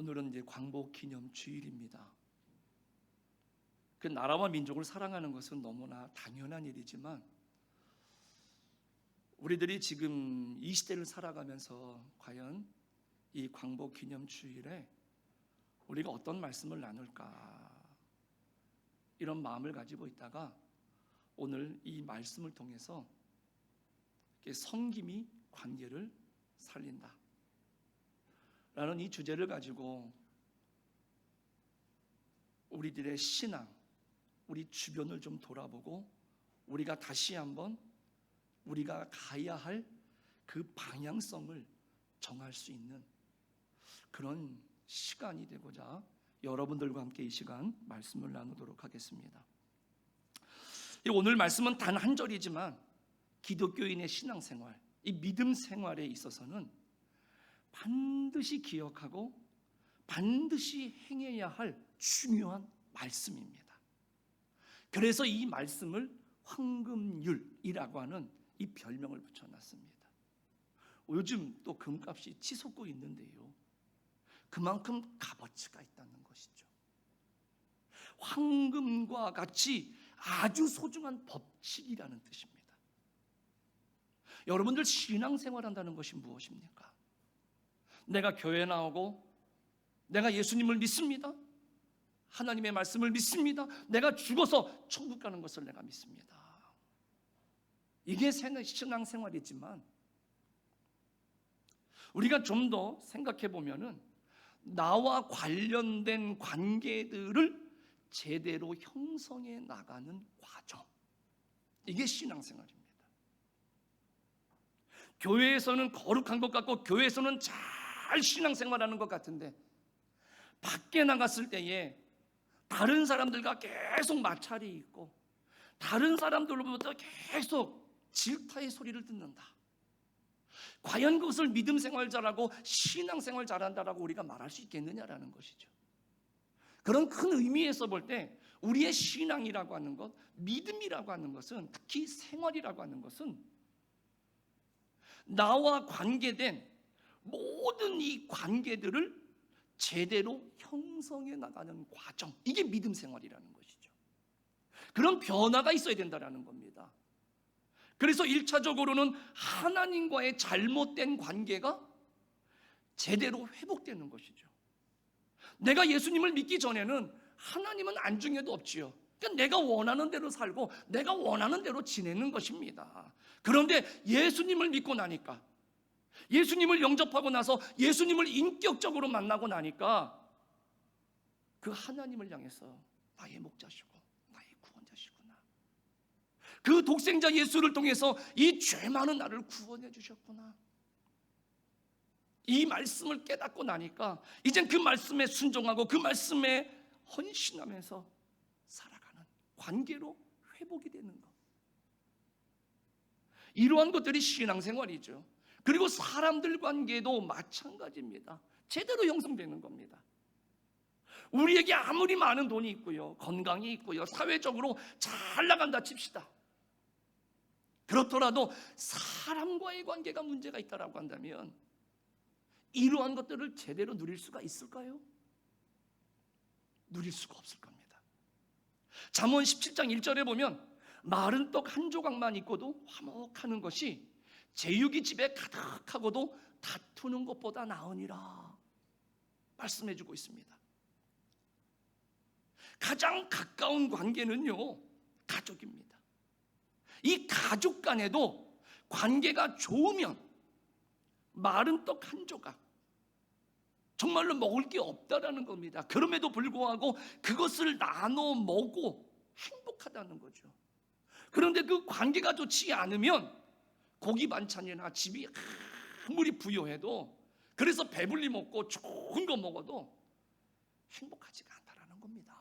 오늘은 이제 광복 기념 주일입니다. 그 나라와 민족을 사랑하는 것은 너무나 당연한 일이지만 우리들이 지금 이 시대를 살아가면서 과연 이 광복 기념 주일에 우리가 어떤 말씀을 나눌까 이런 마음을 가지고 있다가 오늘 이 말씀을 통해서 섬김이 관계를 살린다. 라는 이 주제를 가지고 우리들의 신앙, 우리 주변을 좀 돌아보고 우리가 다시 한번 우리가 가야 할 그 방향성을 정할 수 있는 그런 시간이 되고자 여러분들과 함께 이 시간 말씀을 나누도록 하겠습니다. 이 오늘 말씀은 단 한 절이지만 기독교인의 신앙생활, 이 믿음 생활에 있어서는 반드시 기억하고 반드시 행해야 할 중요한 말씀입니다. 그래서 이 말씀을 황금률이라고 하는 이 별명을 붙여놨습니다. 요즘 또 금값이 치솟고 있는데요. 그만큼 값어치가 있다는 것이죠. 황금과 같이 아주 소중한 법칙이라는 뜻입니다. 여러분들 신앙생활 한다는 것이 무엇입니까? 내가 교회 나오고 내가 예수님을 믿습니다. 하나님의 말씀을 믿습니다. 내가 죽어서 천국 가는 것을 내가 믿습니다. 이게 신앙생활이지만 우리가 좀 더 생각해 보면은 나와 관련된 관계들을 제대로 형성해 나가는 과정. 이게 신앙생활입니다. 교회에서는 거룩한 것 같고 교회에서는 잘 신앙생활하는 것 같은데 밖에 나갔을 때에 다른 사람들과 계속 마찰이 있고 다른 사람들로부터 계속 질타의 소리를 듣는다. 과연 그것을 믿음 생활 잘하고 신앙 생활 잘한다라고 우리가 말할 수 있겠느냐라는 것이죠. 그런 큰 의미에서 볼 때 우리의 신앙이라고 하는 것, 믿음이라고 하는 것은 특히 생활이라고 하는 것은 나와 관계된 모든 이 관계들을 제대로 형성해 나가는 과정. 이게 믿음 생활이라는 것이죠. 그런 변화가 있어야 된다라는 겁니다. 그래서 1차적으로는 하나님과의 잘못된 관계가 제대로 회복되는 것이죠. 내가 예수님을 믿기 전에는 하나님은 안중에도 없지요. 그러니까 내가 원하는 대로 살고 내가 원하는 대로 지내는 것입니다. 그런데 예수님을 믿고 나니까 예수님을 영접하고 나서 예수님을 인격적으로 만나고 나니까 그 하나님을 향해서 나의 목자시고 나의 구원자시구나. 그 독생자 예수를 통해서 이 죄 많은 나를 구원해 주셨구나. 이 말씀을 깨닫고 나니까 이젠 그 말씀에 순종하고 그 말씀에 헌신하면서 살아가는 관계로 회복이 되는 것. 이러한 것들이 신앙생활이죠. 그리고 사람들 관계도 마찬가지입니다. 제대로 형성되는 겁니다. 우리에게 아무리 많은 돈이 있고요, 건강이 있고요, 사회적으로 잘 나간다 칩시다. 그렇더라도 사람과의 관계가 문제가 있다라고 한다면 이러한 것들을 제대로 누릴 수가 있을까요? 누릴 수가 없을 겁니다. 잠언 17장 1절에 보면 마른 떡 한 조각만 있고도 화목하는 것이 제육이 집에 가득하고도 다투는 것보다 나으니라 말씀해 주고 있습니다. 가장 가까운 관계는요, 가족입니다. 이 가족 간에도 관계가 좋으면 마른 떡 한 조각 정말로 먹을 게 없다라는 겁니다. 그럼에도 불구하고 그것을 나눠 먹고 행복하다는 거죠. 그런데 그 관계가 좋지 않으면 고기 반찬이나 집이 아무리 부여해도 그래서 배불리 먹고 좋은 거 먹어도 행복하지가 않다라는 겁니다.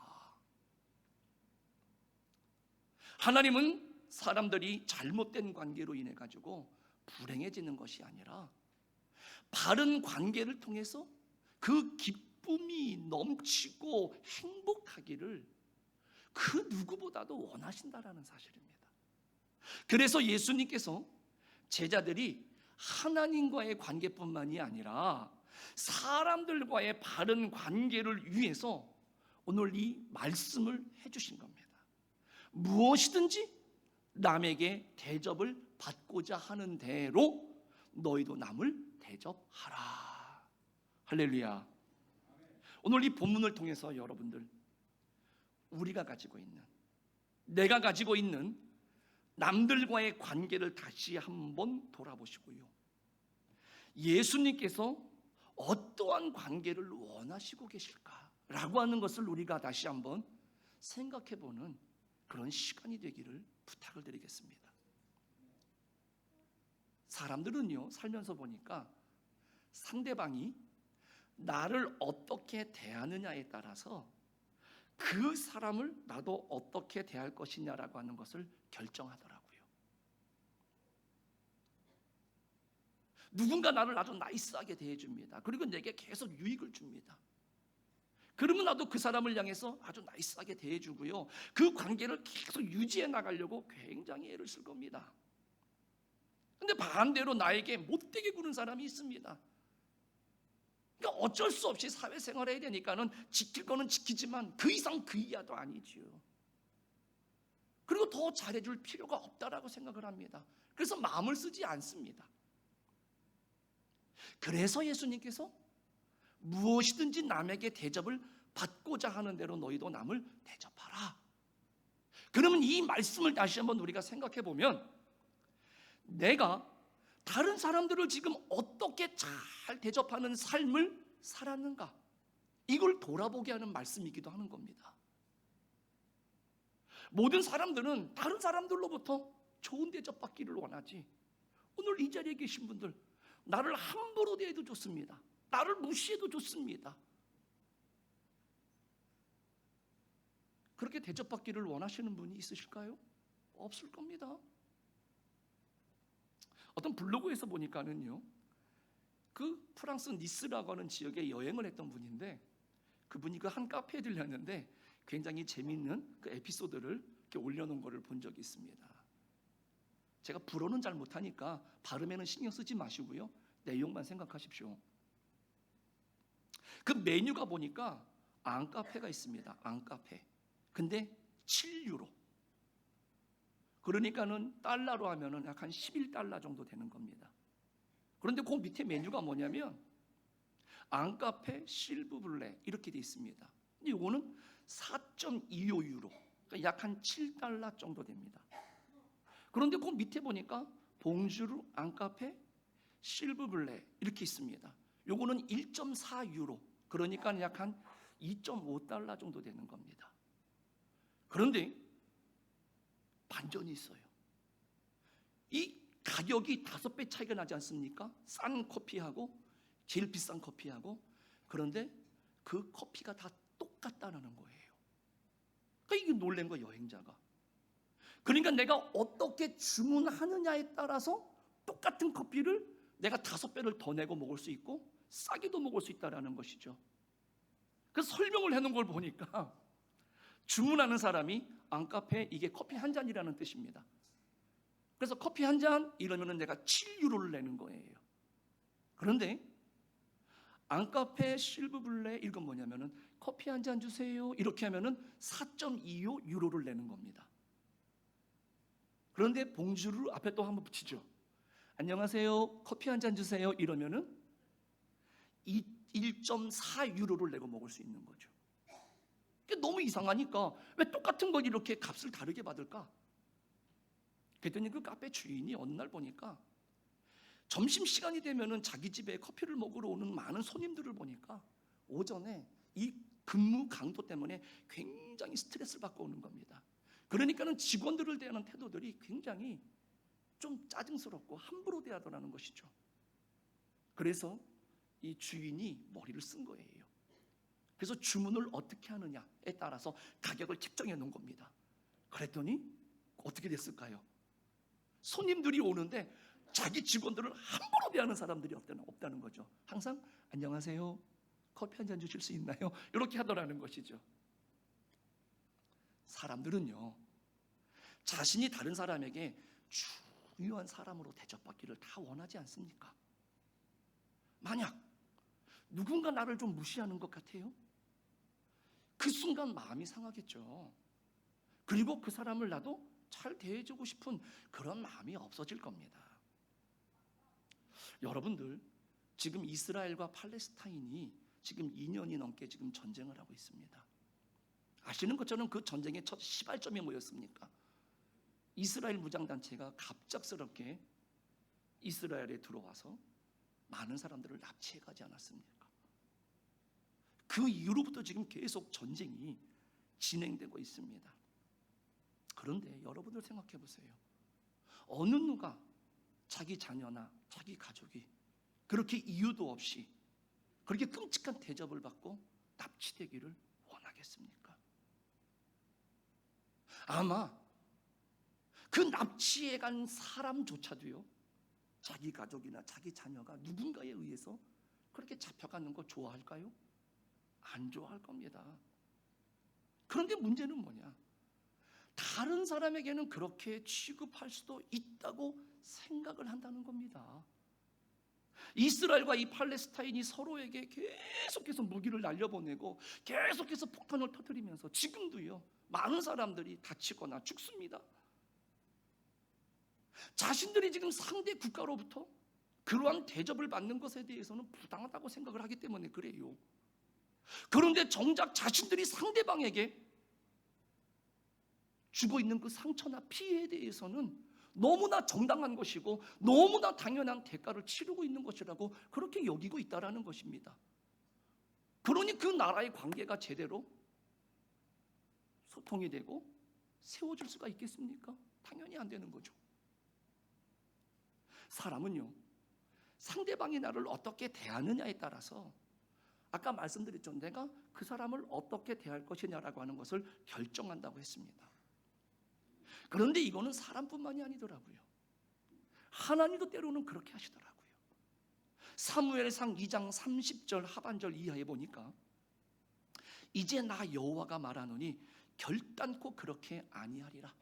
하나님은 사람들이 잘못된 관계로 인해 가지고 불행해지는 것이 아니라 바른 관계를 통해서 그 기쁨이 넘치고 행복하기를 그 누구보다도 원하신다라는 사실입니다. 그래서 예수님께서 제자들이 하나님과의 관계뿐만이 아니라 사람들과의 바른 관계를 위해서 오늘 이 말씀을 해주신 겁니다. 무엇이든지 남에게 대접을 받고자 하는 대로 너희도 남을 대접하라. 할렐루야. 오늘 이 본문을 통해서 여러분들 우리가 가지고 있는 내가 가지고 있는 남들과의 관계를 다시 한번 돌아보시고요. 예수님께서 어떠한 관계를 원하시고 계실까라고 하는 것을 우리가 다시 한번 생각해 보는 그런 시간이 되기를 부탁을 드리겠습니다. 사람들은요, 살면서 보니까 상대방이 나를 어떻게 대하느냐에 따라서 그 사람을 나도 어떻게 대할 것이냐라고 하는 것을 결정하더라고요. 누군가 나를 아주 나이스하게 대해줍니다. 그리고 내게 계속 유익을 줍니다. 그러면 나도 그 사람을 향해서 아주 나이스하게 대해주고요. 그 관계를 계속 유지해 나가려고 굉장히 애를 쓸 겁니다. 근데 반대로 나에게 못되게 구는 사람이 있습니다. 그러니까 어쩔 수 없이 사회생활 해야 되니까는 지킬 거는 지키지만 그 이상 그 이하도 아니지요. 그리고 더 잘해줄 필요가 없다라고 생각을 합니다. 그래서 마음을 쓰지 않습니다. 그래서 예수님께서 무엇이든지 남에게 대접을 받고자 하는 대로 너희도 남을 대접하라. 그러면 이 말씀을 다시 한번 우리가 생각해 보면 내가 다른 사람들을 지금 어떻게 잘 대접하는 삶을 살았는가? 이걸 돌아보게 하는 말씀이기도 하는 겁니다. 모든 사람들은 다른 사람들로부터 좋은 대접받기를 원하지. 오늘 이 자리에 계신 분들, 나를 함부로 대해도 좋습니다. 나를 무시해도 좋습니다. 그렇게 대접받기를 원하시는 분이 있으실까요? 없을 겁니다. 어떤 블로그에서 보니까는요, 그 프랑스 니스라고 하는 지역에 여행을 했던 분인데 그분이 그 한 카페에 들렸는데 굉장히 재미있는 그 에피소드를 이렇게 올려놓은 거를 본 적이 있습니다. 제가 불어는 잘 못하니까 발음에는 신경 쓰지 마시고요. 내용만 생각하십시오. 그 메뉴가 보니까 앙카페가 있습니다. 앙카페. 근데 7유로. 그러니까는 달러로 하면은 약 한 11달러 정도 되는 겁니다. 그런데 그 밑에 메뉴가 뭐냐면 앙카페 실브블레 이렇게 돼 있습니다. 이거는 4.25 유로. 그러니까 약 한 7달러 정도 됩니다. 그런데 그 밑에 보니까 봉주르 앙카페 실브블레 이렇게 있습니다. 요거는 1.4 유로. 그러니까 약 한 2.5달러 정도 되는 겁니다. 그런데 반전이 있어요. 이 가격이 다섯 배 차이가 나지 않습니까? 싼 커피하고 제일 비싼 커피하고 그런데 그 커피가 다 똑같다는 거예요. 그러니까 이게 놀란 거 여행자가. 그러니까 내가 어떻게 주문하느냐에 따라서 똑같은 커피를 내가 다섯 배를 더 내고 먹을 수 있고 싸게도 먹을 수 있다라는 것이죠. 그래서 설명을 해놓은 걸 보니까 주문하는 사람이 앙카페 이게 커피 한 잔이라는 뜻입니다. 그래서 커피 한 잔 이러면은 내가 7유로를 내는 거예요. 그런데 앙카페 실브블레 이건 뭐냐면은 커피 한 잔 주세요. 이렇게 하면은 4.25 유로를 내는 겁니다. 그런데 봉주를 앞에 또 한번 붙이죠. 안녕하세요. 커피 한 잔 주세요. 이러면은 1.4 유로를 내고 먹을 수 있는 거죠. 그게 너무 이상하니까 왜 똑같은 걸 이렇게 값을 다르게 받을까? 그랬더니 그 카페 주인이 어느 날 보니까 점심 시간이 되면은 자기 집에 커피를 먹으러 오는 많은 손님들을 보니까 오전에 이 근무 강도 때문에 굉장히 스트레스를 받고 오는 겁니다. 그러니까는 직원들을 대하는 태도들이 굉장히 좀 짜증스럽고 함부로 대하더라는 것이죠. 그래서 이 주인이 머리를 쓴 거예요. 그래서 주문을 어떻게 하느냐에 따라서 가격을 책정해 놓은 겁니다. 그랬더니 어떻게 됐을까요? 손님들이 오는데 자기 직원들을 함부로 대하는 사람들이 없다는, 없다는 거죠. 항상 안녕하세요. 커피 한 잔 주실 수 있나요? 이렇게 하더라는 것이죠. 사람들은요. 자신이 다른 사람에게 중요한 사람으로 대접받기를 다 원하지 않습니까? 만약 누군가 나를 좀 무시하는 것 같아요. 그 순간 마음이 상하겠죠. 그리고 그 사람을 나도 잘 대해주고 싶은 그런 마음이 없어질 겁니다. 여러분들 지금 이스라엘과 팔레스타인이 지금 2년이 넘게 지금 전쟁을 하고 있습니다. 아시는 것처럼 그 전쟁의 첫 시발점이 뭐였습니까? 이스라엘 무장단체가 갑작스럽게 이스라엘에 들어와서 많은 사람들을 납치해 가지 않았습니까? 그 이후로부터 지금 계속 전쟁이 진행되고 있습니다. 그런데 여러분들 생각해 보세요. 어느 누가 자기 자녀나 자기 가족이 그렇게 이유도 없이 그렇게 끔찍한 대접을 받고 납치되기를 원하겠습니까? 아마 그 납치해 간 사람조차도요, 자기 가족이나 자기 자녀가 누군가에 의해서 그렇게 잡혀가는 거 좋아할까요? 안 좋아할 겁니다. 그런데 문제는 뭐냐? 다른 사람에게는 그렇게 취급할 수도 있다고 생각을 한다는 겁니다. 이스라엘과 이 팔레스타인이 서로에게 계속해서 무기를 날려보내고 계속해서 폭탄을 터뜨리면서 지금도요 많은 사람들이 다치거나 죽습니다. 자신들이 지금 상대 국가로부터 그러한 대접을 받는 것에 대해서는 부당하다고 생각을 하기 때문에 그래요. 그런데 정작 자신들이 상대방에게 주고 있는 그 상처나 피해에 대해서는 너무나 정당한 것이고 너무나 당연한 대가를 치르고 있는 것이라고 그렇게 여기고 있다라는 것입니다. 그러니 그 나라의 관계가 제대로 소통이 되고 세워질 수가 있겠습니까? 당연히 안 되는 거죠. 사람은요, 상대방이 나를 어떻게 대하느냐에 따라서 아까 말씀드렸죠. 내가 그 사람을 어떻게 대할 것이냐라고 하는 것을 결정한다고 했습니다. 그런데 이거는 사람뿐만이 아니더라고요. 하나님도 때로는 그렇게 하시더라고요. 사무엘상 2장 30절 하반절 이하에 보니까 이제 나 여호와가 말하노니 결단코 그렇게 아니하리라.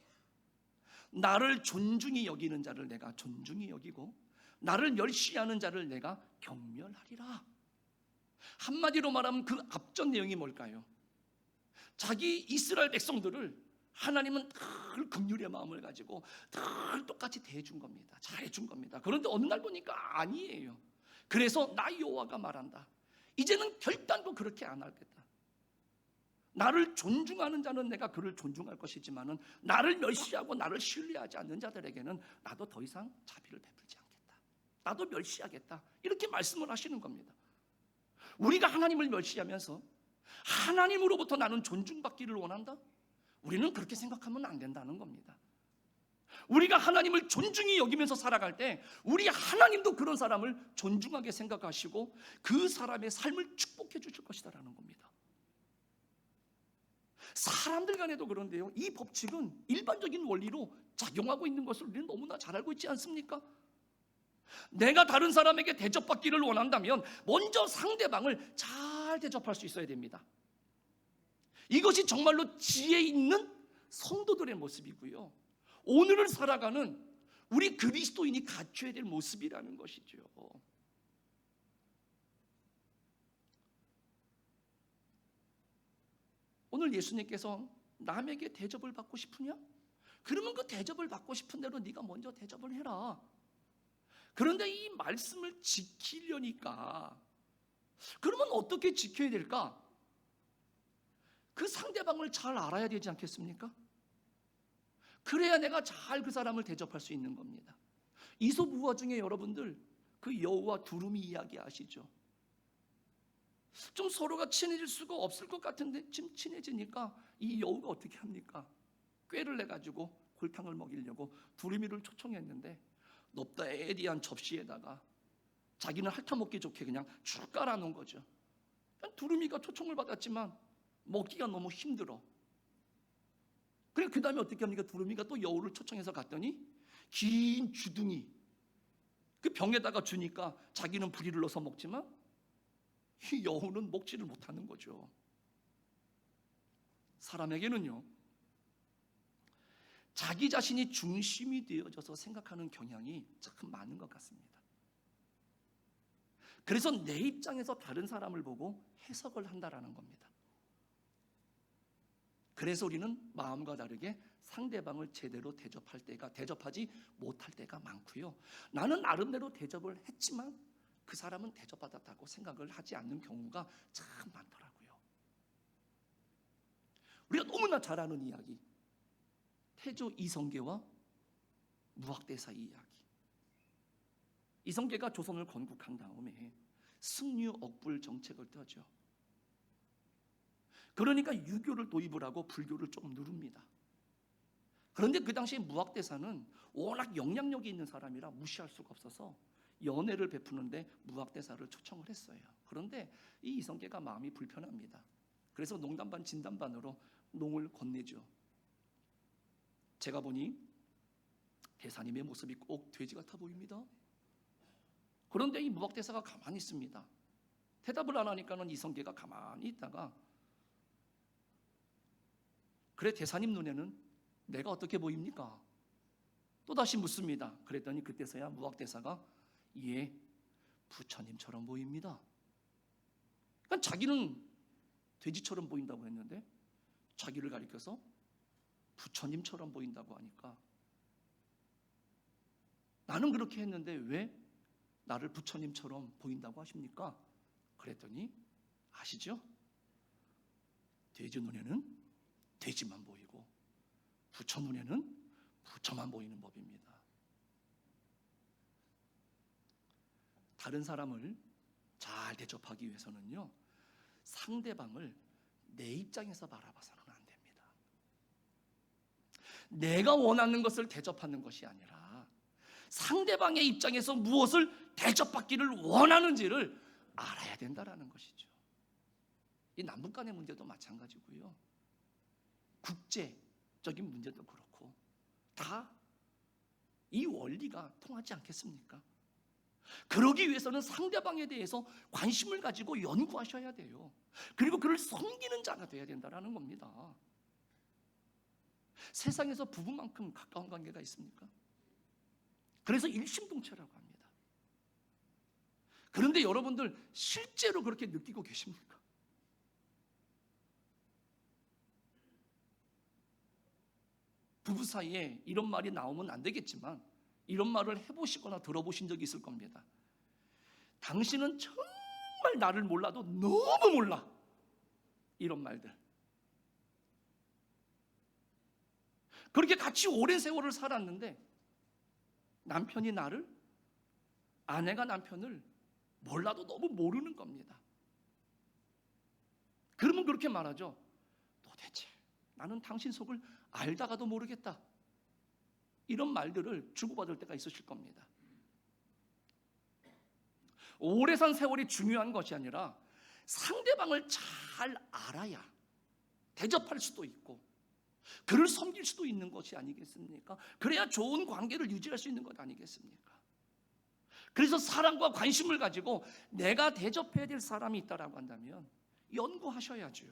나를 존중히 여기는 자를 내가 존중히 여기고 나를 멸시하는 자를 내가 경멸하리라. 한마디로 말하면 그 앞전 내용이 뭘까요? 자기 이스라엘 백성들을 하나님은 늘 긍휼의 마음을 가지고 늘 똑같이 대해준 겁니다. 잘해준 겁니다. 그런데 어느 날 보니까 아니에요. 그래서 나 여호와가 말한다. 이제는 결단도 그렇게 안 하겠다. 나를 존중하는 자는 내가 그를 존중할 것이지만은 나를 멸시하고 나를 신뢰하지 않는 자들에게는 나도 더 이상 자비를 베풀지 않겠다. 나도 멸시하겠다. 이렇게 말씀을 하시는 겁니다. 우리가 하나님을 멸시하면서 하나님으로부터 나는 존중받기를 원한다? 우리는 그렇게 생각하면 안 된다는 겁니다. 우리가 하나님을 존중히 여기면서 살아갈 때 우리 하나님도 그런 사람을 존중하게 생각하시고 그 사람의 삶을 축복해 주실 것이다라는 겁니다. 사람들 간에도 그런데요. 이 법칙은 일반적인 원리로 작용하고 있는 것을 우리는 너무나 잘 알고 있지 않습니까? 내가 다른 사람에게 대접받기를 원한다면 먼저 상대방을 잘 대접할 수 있어야 됩니다. 이것이 정말로 지혜 있는 성도들의 모습이고요. 오늘을 살아가는 우리 그리스도인이 갖춰야 될 모습이라는 것이죠. 오늘 예수님께서 남에게 대접을 받고 싶으냐? 그러면 그 대접을 받고 싶은 대로 네가 먼저 대접을 해라. 그런데 이 말씀을 지키려니까 그러면 어떻게 지켜야 될까? 그 상대방을 잘 알아야 되지 않겠습니까? 그래야 내가 잘 그 사람을 대접할 수 있는 겁니다. 이솝 우화 중에 여러분들 그 여우와 두루미 이야기 아시죠? 좀 서로가 친해질 수가 없을 것 같은데 지금 친해지니까 이 여우가 어떻게 합니까? 꾀를 내 가지고 골탕을 먹이려고 두루미를 초청했는데 높다 에디한 접시에다가 자기는 핥아먹기 좋게 그냥 쭉 깔아놓은 거죠. 두루미가 초청을 받았지만 먹기가 너무 힘들어. 그래 그 다음에 어떻게 합니까? 두루미가 또 여우를 초청해서 갔더니 긴 주둥이 그 병에다가 주니까 자기는 부리를 넣어서 먹지만 이 여우는 먹지를 못하는 거죠. 사람에게는요 자기 자신이 중심이 되어져서 생각하는 경향이 참 많은 것 같습니다. 그래서 내 입장에서 다른 사람을 보고 해석을 한다라는 겁니다. 그래서 우리는 마음과 다르게 상대방을 제대로 대접할 때가 대접하지 못할 때가 많고요. 나는 나름대로 대접을 했지만 그 사람은 대접받았다고 생각을 하지 않는 경우가 참 많더라고요. 우리가 너무나 잘 아는 이야기. 태조 이성계와 무학대사 이야기. 이성계가 조선을 건국한 다음에 승류 억불 정책을 떠죠. 그러니까 유교를 도입을 하고 불교를 좀 누릅니다. 그런데 그 당시에 무학대사는 워낙 영향력이 있는 사람이라 무시할 수가 없어서 연애를 베푸는데 무학대사를 초청을 했어요. 그런데 이 이성계가 마음이 불편합니다. 그래서 농담 반 진담 반으로 농을 건네죠. 제가 보니 대사님의 모습이 꼭 돼지 같아 보입니다. 그런데 이 무학대사가 가만히 있습니다. 대답을 안 하니까는 이성계가 가만히 있다가 그래 대사님 눈에는 내가 어떻게 보입니까? 또 다시 묻습니다. 그랬더니 그때서야 무학대사가 예 부처님처럼 보입니다. 그러니까 자기는 돼지처럼 보인다고 했는데 자기를 가리켜서 부처님처럼 보인다고 하니까 나는 그렇게 했는데 왜 나를 부처님처럼 보인다고 하십니까? 그랬더니 아시죠? 돼지 눈에는 돼지만 보이고 부처 눈에는 부처만 보이는 법입니다. 다른 사람을 잘 대접하기 위해서는요, 상대방을 내 입장에서 바라봐서는. 내가 원하는 것을 대접하는 것이 아니라 상대방의 입장에서 무엇을 대접받기를 원하는지를 알아야 된다라는 것이죠. 이 남북 간의 문제도 마찬가지고요. 국제적인 문제도 그렇고 다 이 원리가 통하지 않겠습니까? 그러기 위해서는 상대방에 대해서 관심을 가지고 연구하셔야 돼요. 그리고 그를 섬기는 자가 돼야 된다라는 겁니다. 세상에서 부부만큼 가까운 관계가 있습니까? 그래서 일심동체라고 합니다. 그런데 여러분들 실제로 그렇게 느끼고 계십니까? 부부 사이에 이런 말이 나오면 안 되겠지만 이런 말을 해보시거나 들어보신 적이 있을 겁니다. 당신은 정말 나를 몰라도 너무 몰라. 이런 말들. 그렇게 같이 오랜 세월을 살았는데 남편이 나를 아내가 남편을 몰라도 너무 모르는 겁니다. 그러면 그렇게 말하죠. 도대체 나는 당신 속을 알다가도 모르겠다. 이런 말들을 주고받을 때가 있으실 겁니다. 오래 산 세월이 중요한 것이 아니라 상대방을 잘 알아야 대접할 수도 있고 그를 섬길 수도 있는 것이 아니겠습니까? 그래야 좋은 관계를 유지할 수 있는 것 아니겠습니까? 그래서 사랑과 관심을 가지고 내가 대접해야 될 사람이 있다라고 한다면 연구하셔야죠.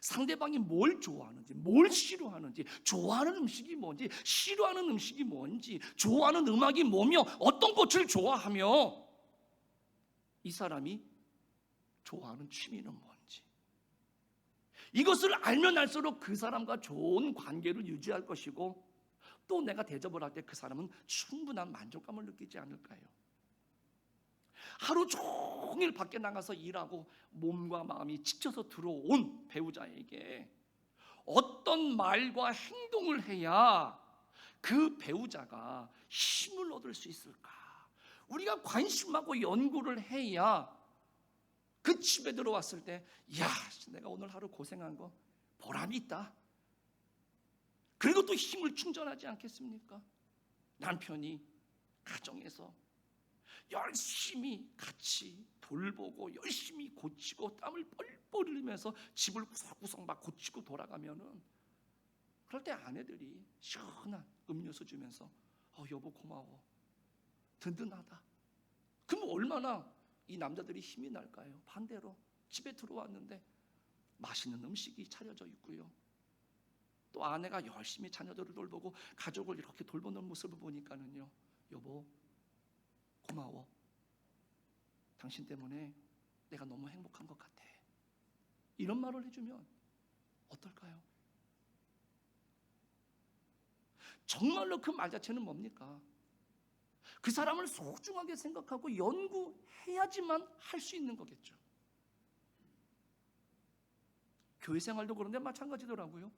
상대방이 뭘 좋아하는지, 뭘 싫어하는지, 좋아하는 음식이 뭔지, 싫어하는 음식이 뭔지, 좋아하는 음악이 뭐며, 어떤 꽃을 좋아하며, 이 사람이 좋아하는 취미는 뭔지. 이것을 알면 알수록 그 사람과 좋은 관계를 유지할 것이고, 또 내가 대접을 할 때 그 사람은 충분한 만족감을 느끼지 않을까요? 하루 종일 밖에 나가서 일하고 몸과 마음이 지쳐서 들어온 배우자에게 어떤 말과 행동을 해야 그 배우자가 힘을 얻을 수 있을까? 우리가 관심하고 연구를 해야 그 집에 들어왔을 때, 야, 내가 오늘 하루 고생한 거 보람이 있다. 그리고 또 힘을 충전하지 않겠습니까? 남편이 가정에서 열심히 같이 돌보고 열심히 고치고 땀을 뻘뻘 흘리면서 집을 구석구석 막 고치고 돌아가면은 그럴 때 아내들이 시원한 음료수 주면서 어 여보 고마워 든든하다 그럼 얼마나 이 남자들이 힘이 날까요 반대로 집에 들어왔는데 맛있는 음식이 차려져 있고요 또 아내가 열심히 자녀들을 돌보고 가족을 이렇게 돌보는 모습을 보니까는요 여보 고마워. 당신 때문에 내가 너무 행복한 것 같아. 이런 말을 해주면 어떨까요? 정말로 그 말 자체는 뭡니까? 그 사람을 소중하게 생각하고 연구해야지만 할 수 있는 거겠죠. 교회 생활도 그런데 마찬가지더라고요.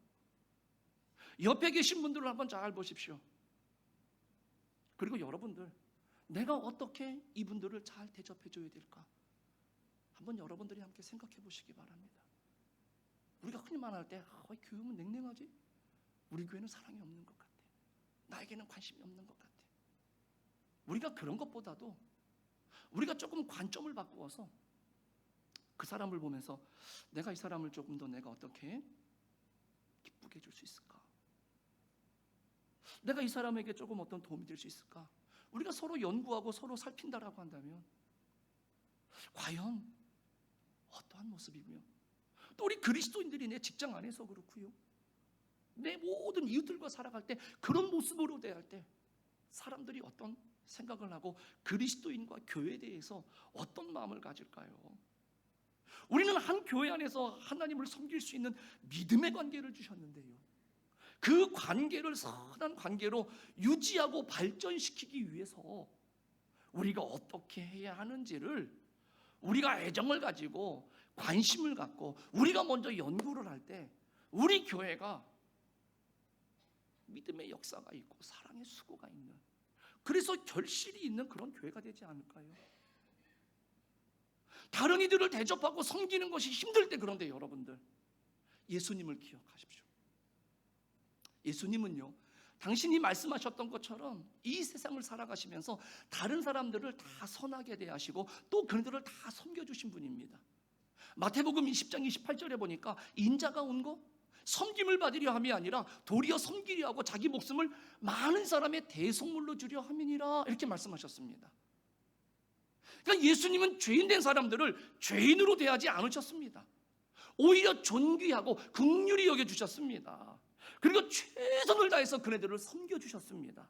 옆에 계신 분들을 한번 잘 보십시오. 그리고 여러분들, 내가 어떻게 이분들을 잘 대접해 줘야 될까? 한번 여러분들이 함께 생각해 보시기 바랍니다. 우리가 흔히 말할 때, 아, 왜 교회는 냉랭하지? 우리 교회는 사랑이 없는 것 같아. 나에게는 관심이 없는 것 같아. 우리가 그런 것보다도 우리가 조금 관점을 바꾸어서 그 사람을 보면서 내가 이 사람을 조금 더 내가 어떻게 기쁘게 해줄 수 있을까? 내가 이 사람에게 조금 어떤 도움이 될 수 있을까? 우리가 서로 연구하고 서로 살핀다라고 한다면 과연 어떠한 모습이고요? 또 우리 그리스도인들이 내 직장 안에서 그렇고요. 내 모든 이웃들과 살아갈 때 그런 모습으로 대할 때 사람들이 어떤 생각을 하고 그리스도인과 교회에 대해서 어떤 마음을 가질까요? 우리는 한 교회 안에서 하나님을 섬길 수 있는 믿음의 관계를 주셨는데요. 그 관계를 선한 관계로 유지하고 발전시키기 위해서 우리가 어떻게 해야 하는지를 우리가 애정을 가지고 관심을 갖고 우리가 먼저 연구를 할 때 우리 교회가 믿음의 역사가 있고 사랑의 수고가 있는 그래서 결실이 있는 그런 교회가 되지 않을까요? 다른 이들을 대접하고 섬기는 것이 힘들 때 그런데 여러분들 예수님을 기억하십시오. 예수님은요. 당신이 말씀하셨던 것처럼 이 세상을 살아가시면서 다른 사람들을 다 선하게 대하시고 또 그들을 다 섬겨주신 분입니다. 마태복음 20장 28절에 보니까 인자가 온 거 섬김을 받으려 함이 아니라 도리어 섬기려 하고 자기 목숨을 많은 사람의 대속물로 주려 함이니라 이렇게 말씀하셨습니다. 그러니까 예수님은 죄인 된 사람들을 죄인으로 대하지 않으셨습니다. 오히려 존귀하고 긍휼히 여겨 주셨습니다. 그리고 최선을 다해서 그네들을 섬겨 주셨습니다.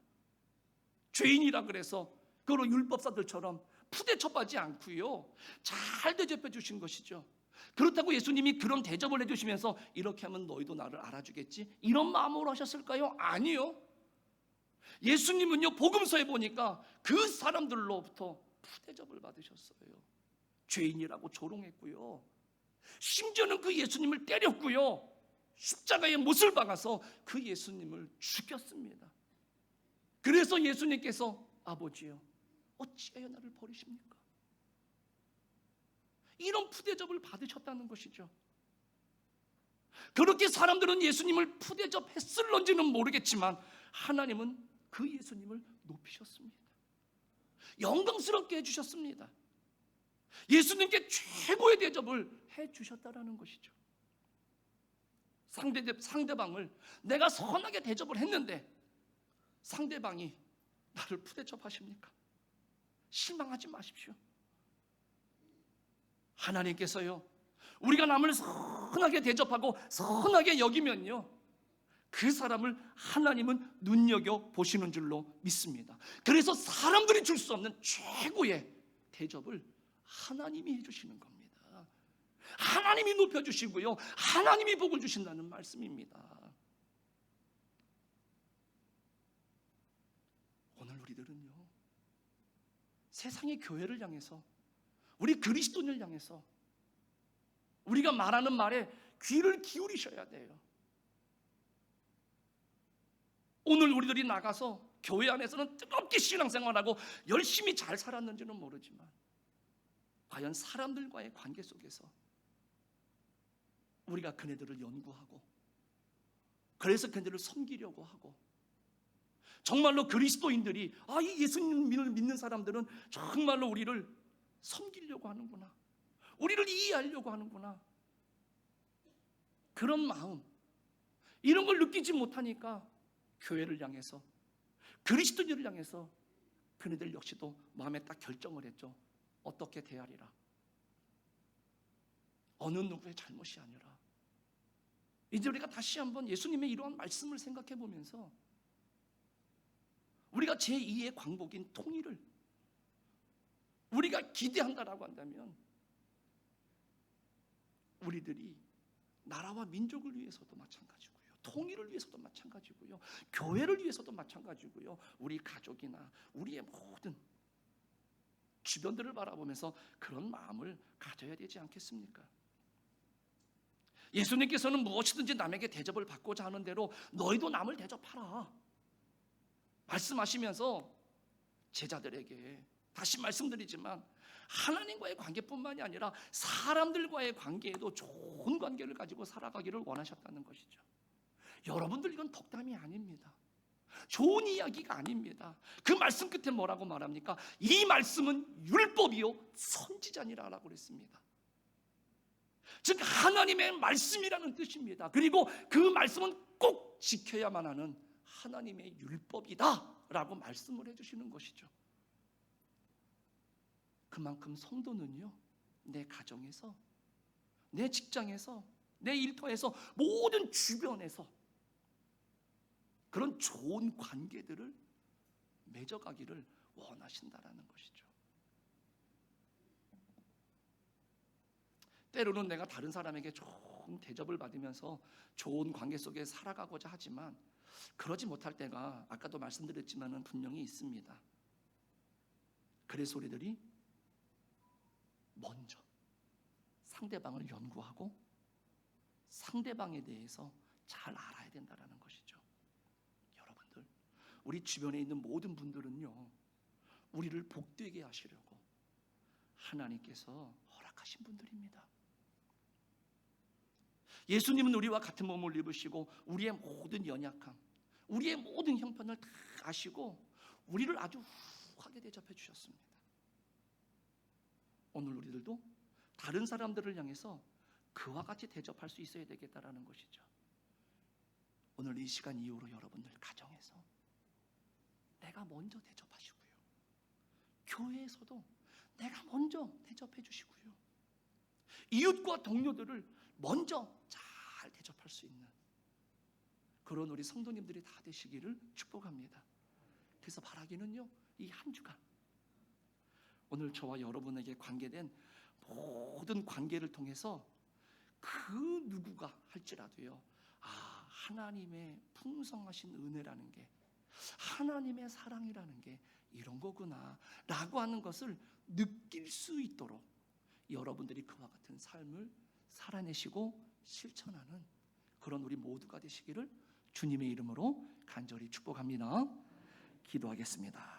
죄인이라 그래서 그로 율법사들처럼 푸대접하지 않고요. 잘 대접해 주신 것이죠. 그렇다고 예수님이 그런 대접을 해주시면서 이렇게 하면 너희도 나를 알아주겠지 이런 마음으로 하셨을까요? 아니요. 예수님은요 복음서에 보니까 그 사람들로부터 푸대접을 받으셨어요. 죄인이라고 조롱했고요. 심지어는 그 예수님을 때렸고요. 십자가에 못을 박아서 그 예수님을 죽였습니다. 그래서 예수님께서 아버지요 어찌하여 나를 버리십니까? 이런 푸대접을 받으셨다는 것이죠. 그렇게 사람들은 예수님을 푸대접했을런지는 모르겠지만 하나님은 그 예수님을 높이셨습니다. 영광스럽게 해주셨습니다. 예수님께 최고의 대접을 해주셨다라는 것이죠. 상대, 상대방을 내가 선하게 대접을 했는데 상대방이 나를 푸대접하십니까? 실망하지 마십시오. 하나님께서요, 우리가 남을 선하게 대접하고 선하게 여기면요, 그 사람을 하나님은 눈여겨 보시는 줄로 믿습니다. 그래서 사람들이 줄 수 없는 최고의 대접을 하나님이 해주시는 겁니다. 하나님이 높여주시고요, 하나님이 복을 주신다는 말씀입니다. 오늘 우리들은요, 세상의 교회를 향해서 우리 그리스도인을 향해서 우리가 말하는 말에 귀를 기울이셔야 돼요. 오늘 우리들이 나가서 교회 안에서는 뜨겁게 신앙생활하고 열심히 잘 살았는지는 모르지만 과연 사람들과의 관계 속에서 우리가 그네들을 연구하고 그래서 그네들을 섬기려고 하고 정말로 그리스도인들이 아 이 예수님을 믿는 사람들은 정말로 우리를 섬기려고 하는구나. 우리를 이해하려고 하는구나. 그런 마음. 이런 걸 느끼지 못하니까 교회를 향해서 그리스도인을 향해서 그네들 역시도 마음에 딱 결정을 했죠. 어떻게 대하리라. 어느 누구의 잘못이 아니라 이제 우리가 다시 한번 예수님의 이러한 말씀을 생각해 보면서 우리가 제2의 광복인 통일을 우리가 기대한다라고 한다면 우리들이 나라와 민족을 위해서도 마찬가지고요. 통일을 위해서도 마찬가지고요. 교회를 위해서도 마찬가지고요. 우리 가족이나 우리의 모든 주변들을 바라보면서 그런 마음을 가져야 되지 않겠습니까? 예수님께서는 무엇이든지 남에게 대접을 받고자 하는 대로 너희도 남을 대접하라. 말씀하시면서 제자들에게 다시 말씀드리지만 하나님과의 관계뿐만이 아니라 사람들과의 관계에도 좋은 관계를 가지고 살아가기를 원하셨다는 것이죠. 여러분들 이건 덕담이 아닙니다. 좋은 이야기가 아닙니다. 그 말씀 끝에 뭐라고 말합니까? 이 말씀은 율법이요 선지자니라라고 그랬습니다. 즉 하나님의 말씀이라는 뜻입니다. 그리고 그 말씀은 꼭 지켜야만 하는 하나님의 율법이다라고 말씀을 해 주시는 것이죠. 그만큼 성도는요 내 가정에서, 내 직장에서, 내 일터에서 모든 주변에서 그런 좋은 관계들을 맺어가기를 원하신다라는 것이죠. 때로는 내가 다른 사람에게 좋은 대접을 받으면서 좋은 관계 속에 살아가고자 하지만 그러지 못할 때가 아까도 말씀드렸지만은 분명히 있습니다. 그래서 우리들이 먼저 상대방을 연구하고 상대방에 대해서 잘 알아야 된다라는 것이죠. 여러분들, 우리 주변에 있는 모든 분들은요, 우리를 복되게 하시려고 하나님께서 허락하신 분들입니다. 예수님은 우리와 같은 몸을 입으시고 우리의 모든 연약함, 우리의 모든 형편을 다 아시고 우리를 아주 후하게 대접해 주셨습니다. 오늘 우리들도 다른 사람들을 향해서 그와 같이 대접할 수 있어야 되겠다라는 것이죠. 오늘 이 시간 이후로 여러분들 가정에서 내가 먼저 대접하시고요. 교회에서도 내가 먼저 대접해 주시고요. 이웃과 동료들을 먼저 잘 대접할 수 있는 그런 우리 성도님들이 다 되시기를 축복합니다. 그래서 바라기는요, 이 한 주간 오늘 저와 여러분에게 관계된 모든 관계를 통해서 그 누구가 할지라도요, 아, 하나님의 풍성하신 은혜라는 게, 하나님의 사랑이라는 게 이런 거구나, 라고 하는 것을 느낄 수 있도록 여러분들이 그와 같은 삶을 살아내시고 실천하는 그런 우리 모두가 되시기를 주님의 이름으로 간절히 축복합니다. 기도하겠습니다.